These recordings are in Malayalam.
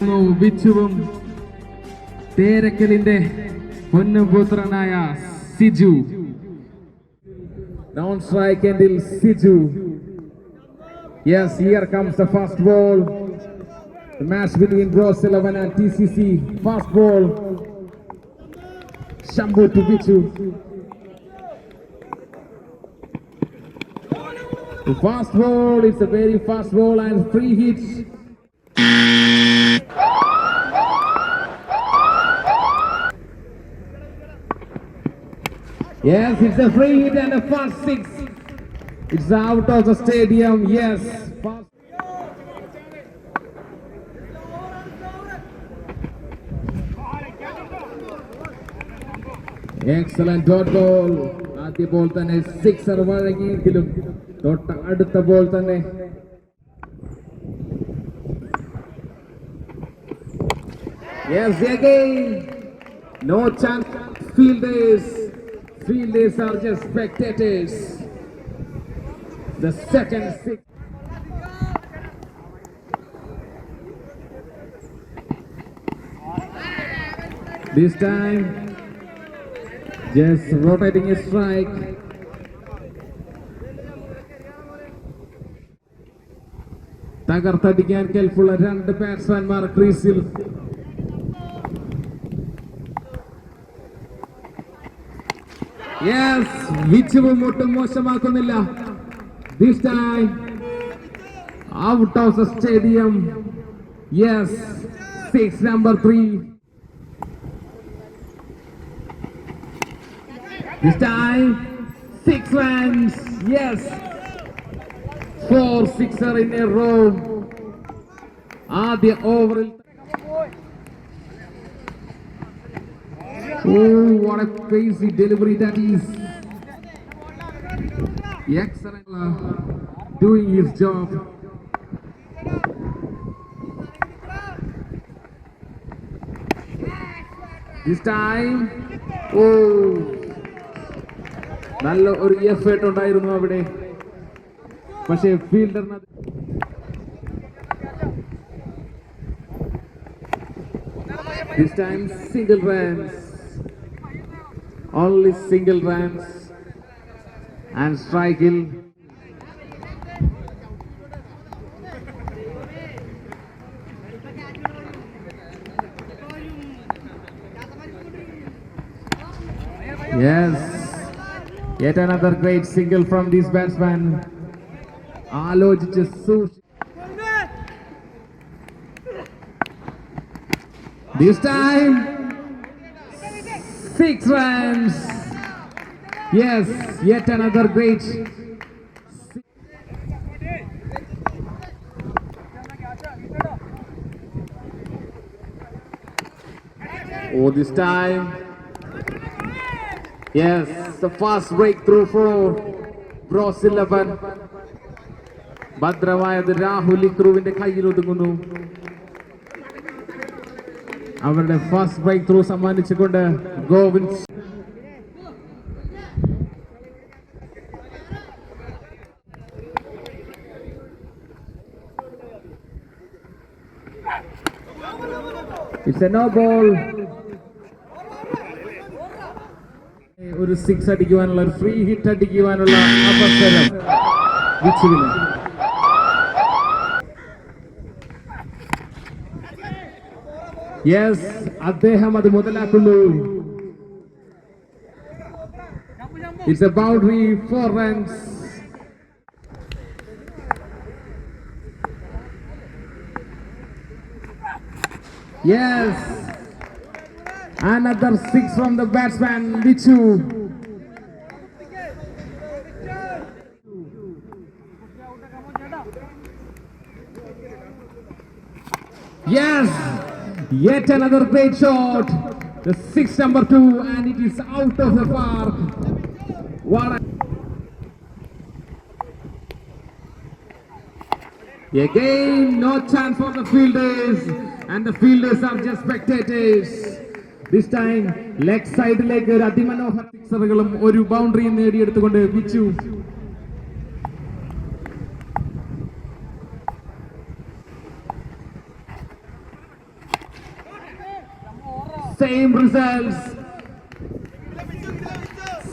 ബിച്ചുവും തേരക്കലിന്റെ പൊന്നുപുത്രനായ സിജു നോൺ സ്ട്രൈക്ക് എൻഡിൽ Siju yes here comes the first ball The match between Bros 11 and TCC. Fast ball. Shambu to Bichu. The fast ball, it's a very fast ball and free hit. Yes, it's a free hit and a fast six. It's out of the stadium. Yes. Fast. Excellent dot ball. ആദ്യ ബോൾ തന്നെ സിക്സർ വഴങ്ങിയെങ്കിലും തൊട്ട അടുത്ത ബോൾ തന്നെ Yes, again. No chance. Fielders. Fielders are just spectators. The second six. This time, just rotating a strike. തകർത്തടിക്കാൻ കെൽപ്പുള്ള രണ്ട് ബാറ്റ്സ്മാൻമാർ ക്രീസിൽ യെസ് വിച്ചുവും ഒട്ടും മോശമാക്കുന്നില്ല this time out of the stadium yes six number three This time, six runs. Yes. Four sixer in a row. ആദ്യ ഓവറിൽ Oh, what a crazy delivery that is. Excellent. uh, doing his job. This time, oh, നല്ല ഒരു എഫേർട്ട് ഉണ്ടായിരുന്നു അവിടെ പക്ഷേ ഫീൽഡറിന് This time single runs. only single runs and strike hill. Yes, yet another great single from this batsman. This time. Six runs. Yes, yet another great. Oh, this time. Yes, the fast breakthrough for Bros 11. ഭദ്രമായത് Rahul ഇക്രുവിന്റെ കയ്യിൽ ഒതുങ്ങുന്നു അവരുടെ fast bike through സമ്മാനിച്ചുകൊണ്ട് Govind it's a no ball ഒരു സിക്സ് അടിക്കുവാനുള്ള ഫ്രീ ഹിറ്റ് അടിക്കുവാനുള്ള അവസരം യെസ് അദ്ദേഹം അത് മുതലാക്കുന്നു. It's a boundary four runs yes another six from the batsman Vichu Yes, yet another great shot. The six number two, and it is out of the park. What a... Again, no chance for the fielders, and the fielders are just spectators. This time, leg സൈഡിലേക്ക് ഒരു അതിമനോഹര സിക്സറുകളും ഒരു ബൗണ്ടറിയും നേടിയെടുത്തുകൊണ്ട് Vichu same results.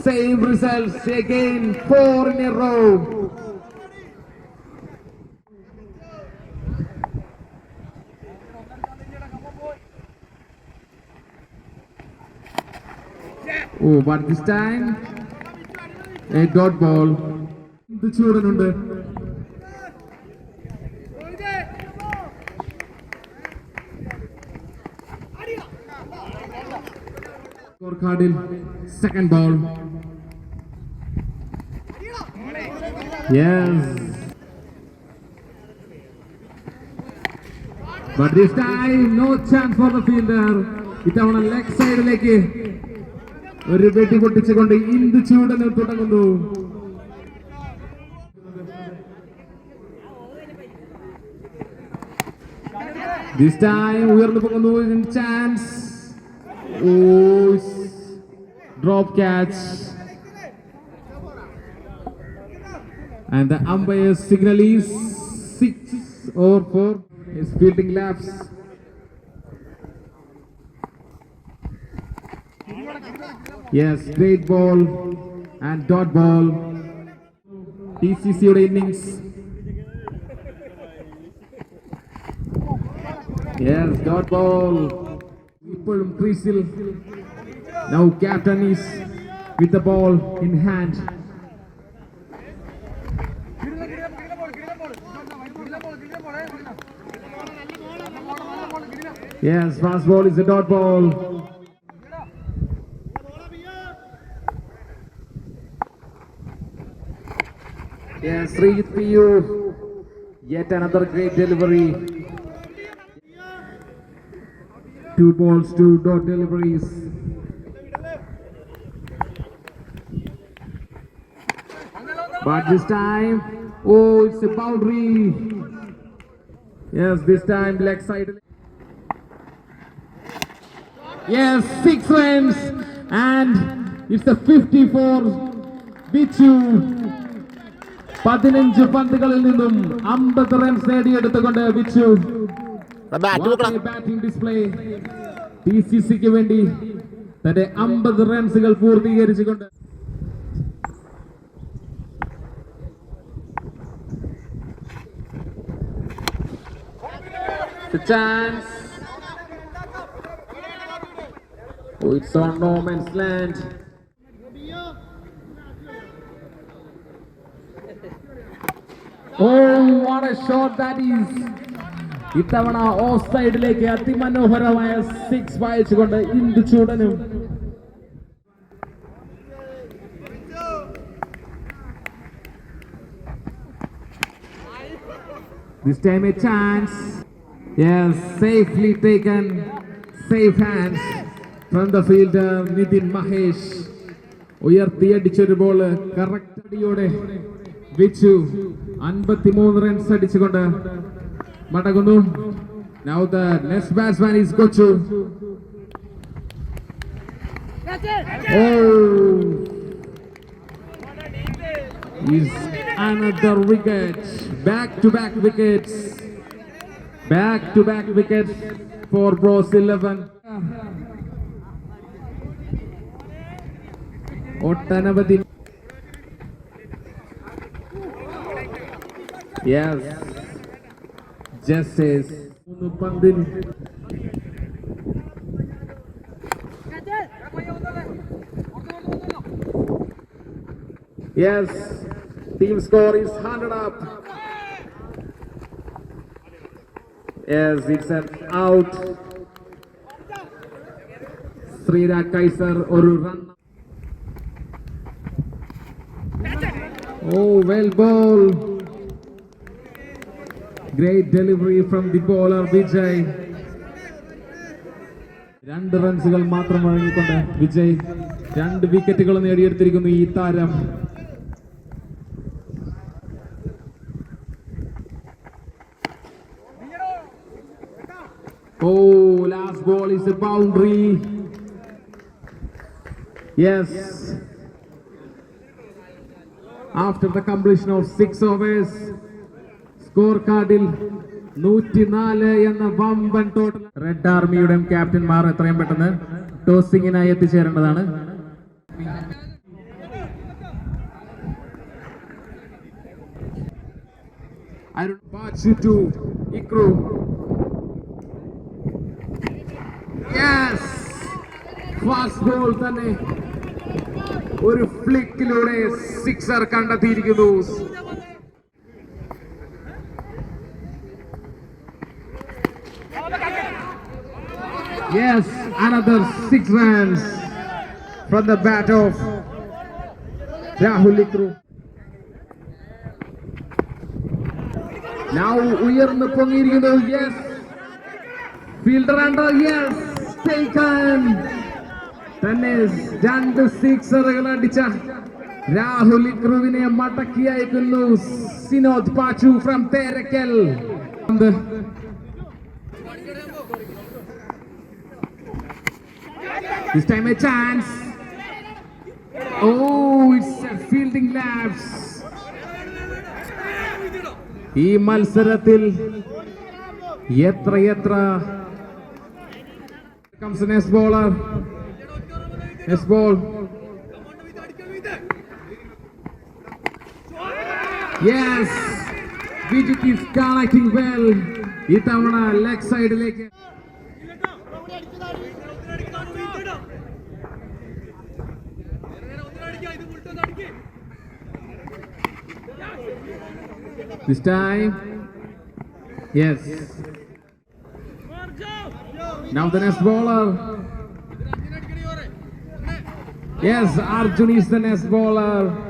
Same results again, four in a row. Oh, but this time, a dot ball. The children under. കാർഡിൽ second ball yes But this time, no chance for the fielder. ഇത്തവണ ലെഗ് സൈഡിലേക്ക് ഒരു വെട്ടി പൊട്ടിച്ചുകൊണ്ട് ഇന്ത് ചൂടന് തുടങ്ങുന്നു. ദിസ് ടൈം ഉയർന്നു പോകുന്നു chance Drop catch And the umpire's signal is six over four. His fielding laps. Yes, great ball and dot ball. TCC യുടെ innings. Yes, dot ball. ഇപ്പോഴും ക്രീസിൽ Now captain is with the ball in hand. Yes, fast ball is a dot ball. Yes, Srijit PU. Yet another great delivery. Two balls, two dot deliveries. But this time, oh, it's a boundary. Yes, this time leg side. Yes, six runs, and it's the 54 Bichu. പതിനഞ്ച് പന്തുകളിൽ നിന്നും അമ്പത് runs നേടിയെടുത്തുകൊണ്ട് Bichu batting display T C സിക്ക് വേണ്ടി തന്റെ അമ്പത് റൺസുകൾ പൂർത്തീകരിച്ചുകൊണ്ട് chance. Oh, it's on no man's land. Oh, what a shot that is. ഇത്തവണ ഓഫ് സൈഡിലേക്ക് അതിമനോഹരമായ സിക്സ് വായിച്ചുകൊണ്ട് ഇന്ദു ചൂടനും This time a chance. Yes, safely taken. Safe hands from the fielder Nitin Mahesh. ഉയർത്തിയടിച്ചൊരു ബോൾ കറക്റ്റ് അടിയോടെ വിച്ചു അൻപത്തിമൂന്ന് റൺസ് അടിച്ചുകൊണ്ട് മടങ്ങുന്നു Now the next batsman is Kochu. Oh, is another wicket. Back to back wickets. Back to back wickets for Bros 11. ഒട്ടനവധി യെസ് ജസ്റ്റിസ് മൂന്ന് പന്തിൽ yes team score is 100 up Yes, it's an out. Sreerag Kaiser ഒരു run Oh, well ball. Great delivery from the bowler Vijay. രണ്ട് റൺസുകൾ മാത്രം വഴങ്ങിക്കൊണ്ട് വിജയ് രണ്ട് വിക്കറ്റുകൾ നേടിയെടുത്തിരിക്കുന്നു ഈ താരം Oh, last ball is a boundary. Yes. After the completion of six overs, score കാർഡിൽ നൂറ്റിനാല് എന്ന വമ്പൻ ടോട്ടൽ റെഡ് ആർമിയുടെയും ക്യാപ്റ്റന്മാർ എത്രയും പെട്ടെന്ന് ടോസിങ്ങിനായി എത്തിച്ചേരേണ്ടതാണ് Arun Bachi Yes! Fast ball തന്നെ ഒരു ഫ്ലിക്കിലൂടെ സിക്സർ കണ്ടെത്തിയിരിക്കുന്നു yes another six runs from the bat of Rahul Ikru. Now ഉയർന്ന് പൊങ്ങിയിരിക്കുന്നു yes fielder under yes taken തന്നെ രണ്ട് സിക്സറുകൾ അടിച്ച രാഹുൽ ഇക്രുവിനെ മടക്കി അയക്കുന്നു Sinod Pachu from Therakkal This time a chance. Oh, it's a fielding lapse. ഈ മത്സരത്തിൽ എത്ര എത്ര comes the next bowler next ball yes Vijit is connecting well ഇത്തവണ ലെഗ് സൈഡിലേക്ക് this time yes Now the next bowler yes Arjun is the next bowler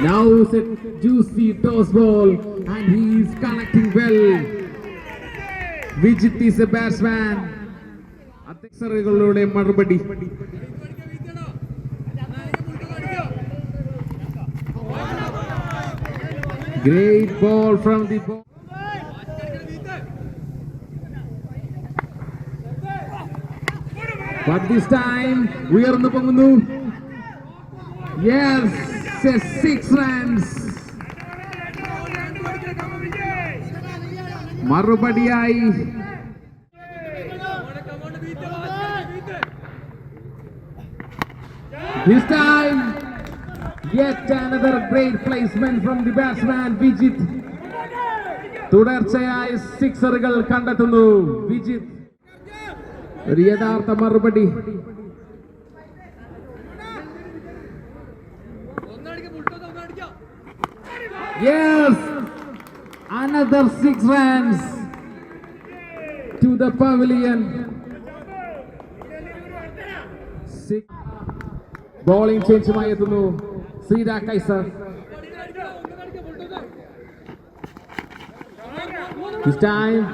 Now it's a juicy toss ball and he is connecting well. Vijit is a batsman. അധ്യക്ഷറുകളുടെ മറുപടി Great ball from the ball. But this time ഉയർന്നു പൊങ്ങുന്നു യെസ് സിക്സ് റൺസ് മറുപടിയായി This time, yet another great placement from the batsman Vijit. തുടർച്ചയായി സിക്സറുകൾ കണ്ടെത്തുന്നു വിജിത് ഒരു യഥാർത്ഥ മറുപടി six runs to the pavilion. Six. Bowling ചേഞ്ചുമായി എത്തുന്നു Sreera Kaiser This time,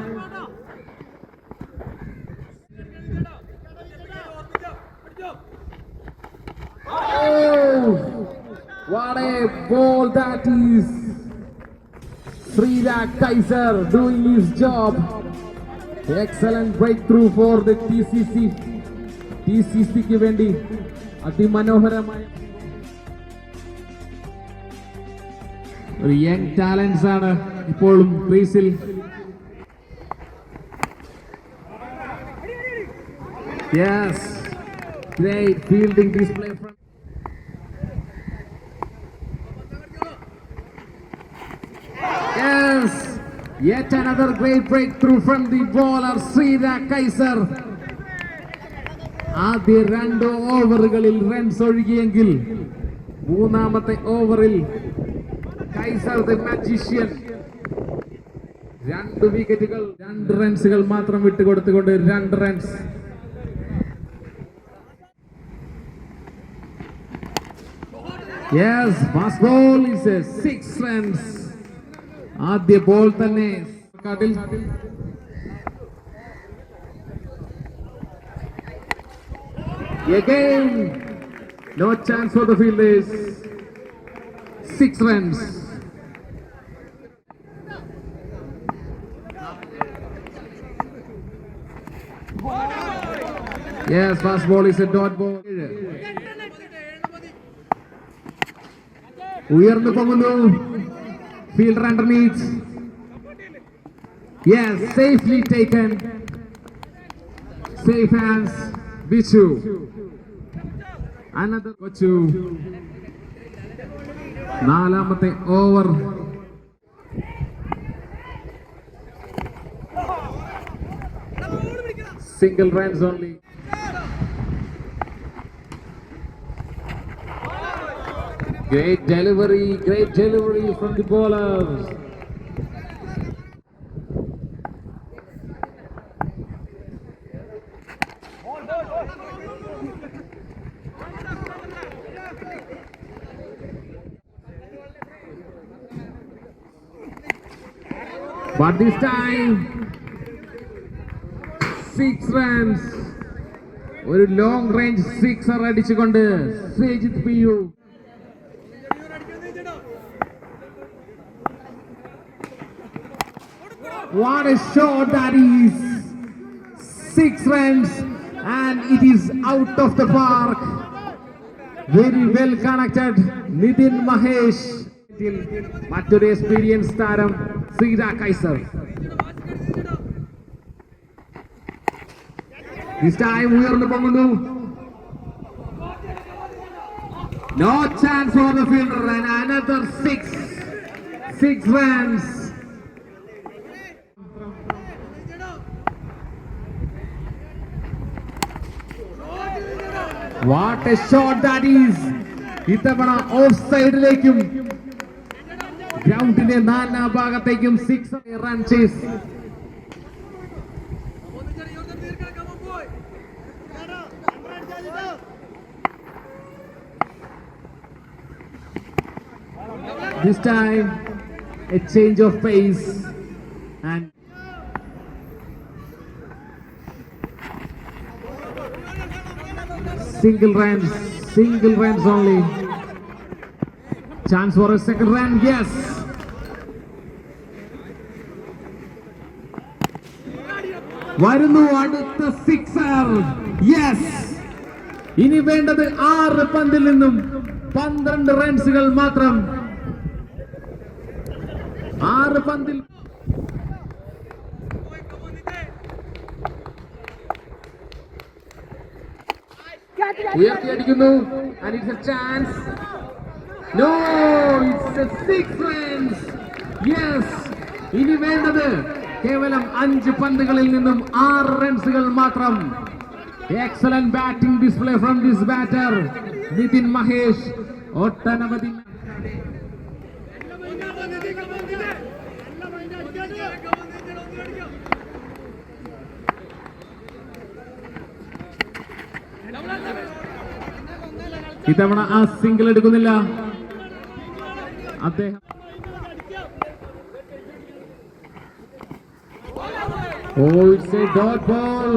oh, what a ball that is! Srirak Kaiser doing his job. Excellent breakthrough for the TCC. TCCക്ക് വേണ്ടി അതിമനോഹരമായ ഒരു യങ് ടാലൻസ് ആണ് ഇപ്പോഴും ക്രീസിൽ yes great fielding display from yet another great breakthrough from the bowler Srira Kaiser. ആദ്യ രണ്ട് ഓവറുകളിൽ റൺസ് ഒഴുകിയെങ്കിൽ മൂന്നാമത്തെ ഓവറിൽ കൈസർ ദി മാജിഷ്യൻ. രണ്ട് വിക്കറ്റുകൾ രണ്ട് റൺസുകൾ മാത്രം വിട്ടുകൊടുത്തുകൊണ്ട് രണ്ട് runs. Yes fast ball is a six runs ആദ്യ ബോൾ തന്നെ. കാട്ടിൽ. Again, no chance for the fielders. Six runs. Yes, fast ball is a dot ball. ഉയർന്നു പോകുന്നു fielder underneath Yes, safely taken. Safe hands. Bichu. Another Kochu. നാലാമത്തെ over single runs only Great delivery, great delivery from the bowlers. But this time, six runs. ഒരു ലോങ് റേഞ്ച് സിക്സർ അടിച്ചുകൊണ്ട് Sreejith P What a shot that is! Six runs and it is out of the park. Very well connected. Nitin Mahesh. മറ്റൊരു എക്സ്പീരിയൻസ് താരം ശ്രീജ കൈസർ This time ഉയർന്നു പൊങ്ങുന്നു No chance for the fielder and another six. Six runs. What a shot that is ഇത്തവണ ഓഫ് സൈഡിലേക്കും ഗ്രൗണ്ടിന്റെ നാലാ ഭാഗത്തേക്കും six run chase This time, a change of pace and single runs single runs only chance for a second run yes വരുന്നു അടുത്ത സിക്സർ യെസ് ഇനി വേണ്ടത് ആറ് പന്തിൽ നിന്നും പന്ത്രണ്ട് റൺസുകൾ മാത്രം. ആറ് പന്തിൽ ഉയർത്തിയടിക്കുന്നു. And it's a chance no it's ഇനി വേണ്ടത് കേവലം അഞ്ച് പന്തുകളിൽ നിന്നും ആറ് റൺസുകൾ മാത്രം. Excellent batting display from this batter Nitin Mahesh ഒട്ടനവധി ഇത്തവണ ആ സിംഗിൾ എടുക്കുന്നില്ല. അദ്ദേഹം ഓ ഇറ്റ്സ് എ ബോൾ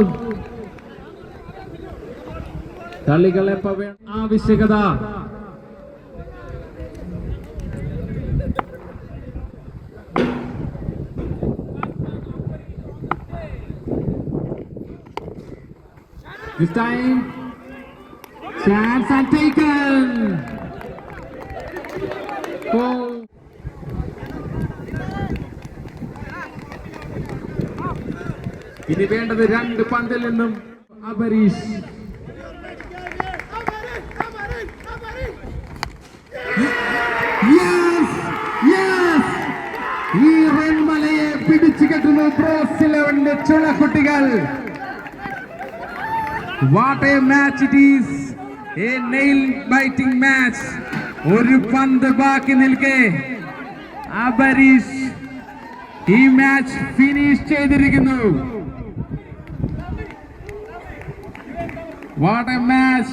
കളികളെപ്പോ വേണം? ആവശ്യകത This time, chance and taken. Goal. ഇനി വേണ്ടത് രണ്ട് പന്തിൽ നിന്നും അപരീഷ്! ഈ റൺമലയെ പിടിച്ചു കെട്ടുന്നു ക്രോസ് ഇലവന്റെ ചുളക്കുട്ടികൾ what a match it is nail biting match ഒരു പന്ത് ബാക്കി നിൽക്കേ. അബരീഷ് ഈ മാച്ച് ഫിനിഷ് ചെയ്തിരിക്കുന്നു. What a match